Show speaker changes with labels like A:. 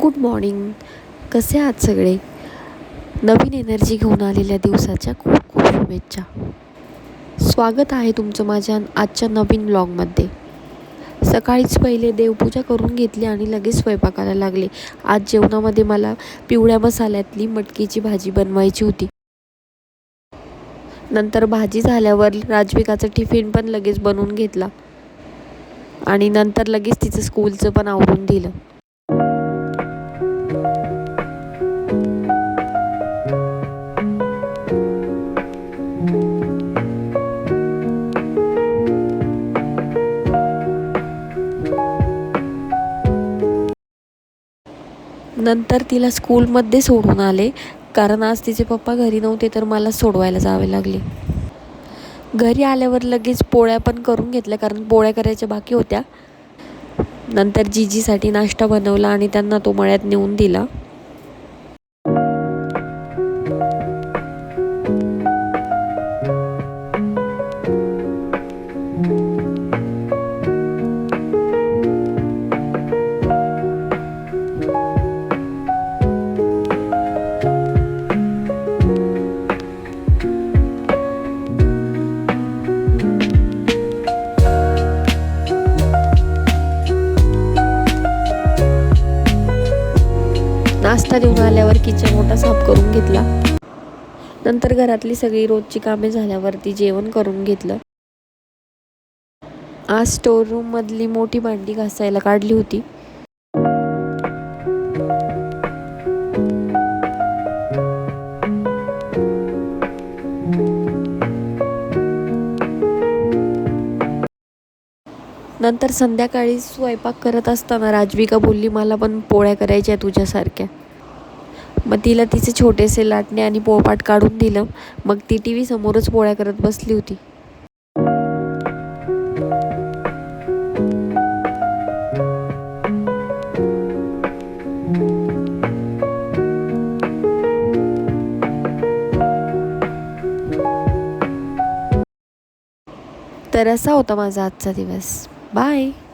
A: Good morning. कसे आहात सगळे? नवीन एनर्जी घेऊन आलेल्या दिवसाच्या खूप खूप शुभेच्छा. स्वागत आहे तुमचं माझ्या आजच्या नवीन ब्लॉगमध्ये. सकाळीच पहिले देवपूजा करून घेतली आणि लगेच स्वयंपाकाला लागले. आज जेवणामध्ये मला पिवळ्या मसाल्यातली मटकीची भाजी बनवायची होती. नंतर भाजी झाल्यावर राजविकाचं टिफिन पण लगेच बनवून घेतला. आणि नंतर लगेच तिचं स्कूलचं पण आवरून दिलं. नंतर तिला स्कूलमध्ये सोडून आले. कारण आज तिचे पप्पा घरी नव्हते तर मला सोडवायला जावे लागले. घरी आल्यावर लगेच पोळ्या पण करून घेतल्या कारण पोळ्या करायच्या बाकी होत्या. नंतर जीजीसाठी नाश्ता बनवला आणि त्यांना तो मळ्यात नेऊन दिला. नाश्ता देऊन आल्यावर किचन मोठा साफ करून घेतला. नंतर घरातली सगळी रोजची कामे झाल्यावरती जेवण करून घेतलं. आज स्टोर रूम मधली मोठी भांडी घासायला काढली होती. नंतर संध्याकाळी स्वयंपाक करत असताना राजविका बोलली मला पण पोळ्या करायच्या तुझ्यासारख्या. मग तिला तिचे छोटेसे लाटणे आणि पोळपाट काढून दिलं. मग ती टी व्ही समोरच पोळ्या करत बसली होती. तर असा होता माझा आजचा दिवस. Bye.